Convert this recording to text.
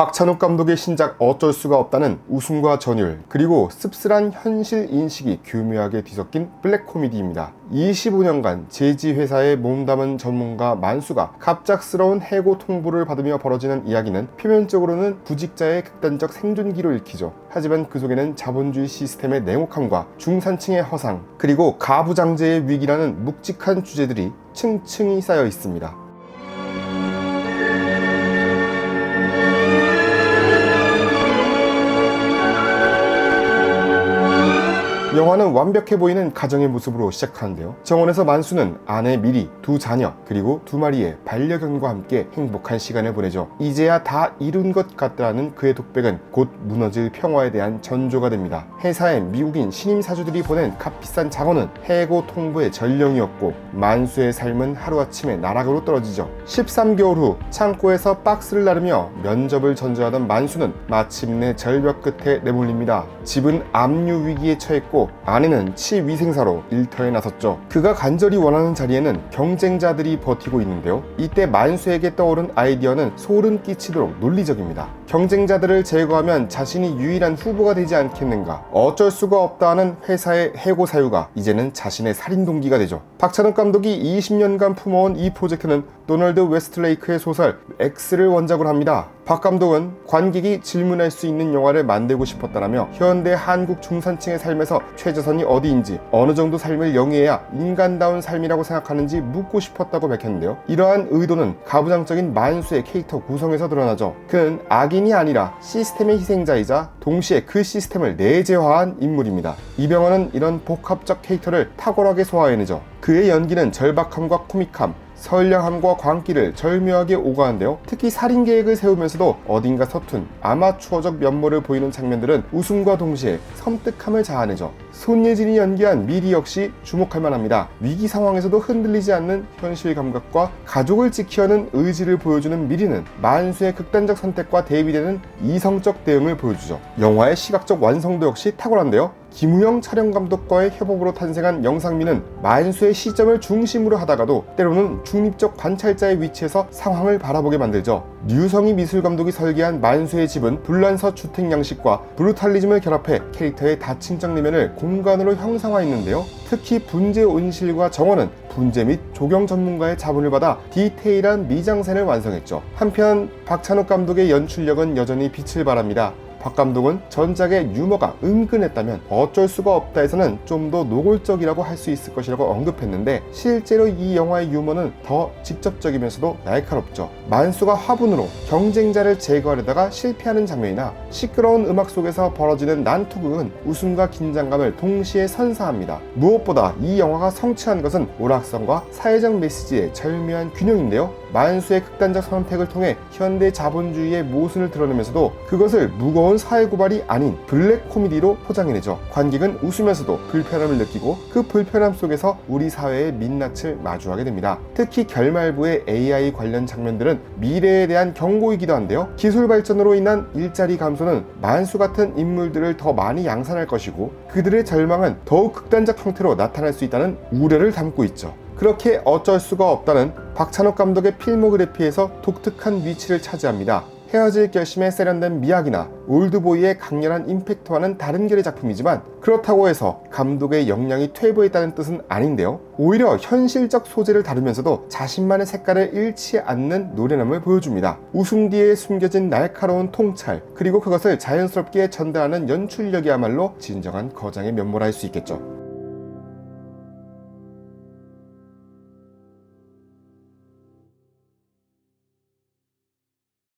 박찬욱 감독의 신작 어쩔 수가 없다는 웃음과 전율 그리고 씁쓸한 현실 인식이 교묘하게 뒤섞인 블랙 코미디입니다. 25년간 제지 회사에 몸담은 전문가 만수가 갑작스러운 해고 통보를 받으며 벌어지는 이야기는 표면적으로는 구직자의 극단적 생존기로 읽히죠. 하지만 그 속에는 자본주의 시스템의 냉혹함과 중산층의 허상 그리고 가부장제의 위기라는 묵직한 주제들이 층층이 쌓여 있습니다. 영화는 완벽해 보이는 가정의 모습으로 시작하는데요. 정원에서 만수는 아내 미리, 두 자녀, 그리고 두 마리의 반려견과 함께 행복한 시간을 보내죠. 이제야 다 이룬 것 같다는 그의 독백은 곧 무너질 평화에 대한 전조가 됩니다. 회사의 미국인 신임 사주들이 보낸 값비싼 작원은 해고 통보의 전령이었고 만수의 삶은 하루아침에 나락으로 떨어지죠. 13개월 후 창고에서 박스를 나르며 면접을 전전하던 만수는 마침내 절벽 끝에 내몰립니다. 집은 압류 위기에 처했고 아내는 치위생사로 일터에 나섰죠. 그가 간절히 원하는 자리에는 경쟁자들이 버티고 있는데요. 이때 만수에게 떠오른 아이디어는 소름 끼치도록 논리적입니다. 경쟁자들을 제거하면 자신이 유일한 후보가 되지 않겠는가. 어쩔 수가 없다는 회사의 해고 사유가 이제는 자신의 살인 동기가 되죠. 박찬욱 감독이 20년간 품어온 이 프로젝트는 도널드 웨스트레이크의 소설 X를 원작으로 합니다. 박 감독은 관객이 질문할 수 있는 영화를 만들고 싶었다라며 현대 한국 중산층의 삶에서 최저선이 어디인지 어느 정도 삶을 영위해야 인간다운 삶이라고 생각하는지 묻고 싶었다고 밝혔는데요. 이러한 의도는 가부장적인 만수의 캐릭터 구성에서 드러나죠. 그는 악인이 아니라 시스템의 희생자이자 동시에 그 시스템을 내재화한 인물입니다. 이병헌은 이런 복합적 캐릭터를 탁월하게 소화해내죠. 그의 연기는 절박함과 코믹함, 선량함과 광기를 절묘하게 오가는데요. 특히 살인 계획을 세우면서도 어딘가 서툰 아마추어적 면모를 보이는 장면들은 웃음과 동시에 섬뜩함을 자아내죠. 손예진이 연기한 미리 역시 주목할 만합니다. 위기 상황에서도 흔들리지 않는 현실 감각과 가족을 지키려는 의지를 보여주는 미리는 만수의 극단적 선택과 대비되는 이성적 대응을 보여주죠. 영화의 시각적 완성도 역시 탁월한데요. 김우영 촬영 감독과의 협업으로 탄생한 영상미는 만수의 시점을 중심으로 하다가도 때로는 중립적 관찰자의 위치에서 상황을 바라보게 만들죠. 류성희 미술 감독이 설계한 만수의 집은 불란서 주택 양식과 브루탈리즘을 결합해 캐릭터의 다층적 내면을 공간으로 형상화했는데요. 특히 분재 온실과 정원은 분재 및 조경 전문가의 자문을 받아 디테일한 미장센을 완성했죠. 한편 박찬욱 감독의 연출력은 여전히 빛을 발합니다. 박 감독은 전작의 유머가 은근했다면 어쩔 수가 없다에서는 좀 더 노골적이라고 할 수 있을 것이라고 언급했는데 실제로 이 영화의 유머는 더 직접적이면서도 날카롭죠. 만수가 화분으로 경쟁자를 제거하려다가 실패하는 장면이나 시끄러운 음악 속에서 벌어지는 난투극은 웃음과 긴장감을 동시에 선사합니다. 무엇보다 이 영화가 성취한 것은 오락성과 사회적 메시지의 절묘한 균형인데요. 만수의 극단적 선택을 통해 현대 자본주의의 모순을 드러내면서도 그것을 무거운 사회 고발이 아닌 블랙 코미디로 포장해내죠. 관객은 웃으면서도 불편함을 느끼고 그 불편함 속에서 우리 사회의 민낯을 마주하게 됩니다. 특히 결말부의 AI 관련 장면들은 미래에 대한 경고이기도 한데요. 기술 발전으로 인한 일자리 감소는 만수 같은 인물들을 더 많이 양산할 것이고 그들의 절망은 더욱 극단적 형태로 나타날 수 있다는 우려를 담고 있죠. 그렇게 어쩔 수가 없다는 박찬욱 감독의 필모그래피에서 독특한 위치를 차지합니다. 헤어질 결심에 세련된 미학이나 올드보이의 강렬한 임팩트와는 다른 결의 작품이지만 그렇다고 해서 감독의 역량이 퇴보했다는 뜻은 아닌데요. 오히려 현실적 소재를 다루면서도 자신만의 색깔을 잃지 않는 노련함을 보여줍니다. 웃음 뒤에 숨겨진 날카로운 통찰 그리고 그것을 자연스럽게 전달하는 연출력이야말로 진정한 거장의 면모라 할 수 있겠죠.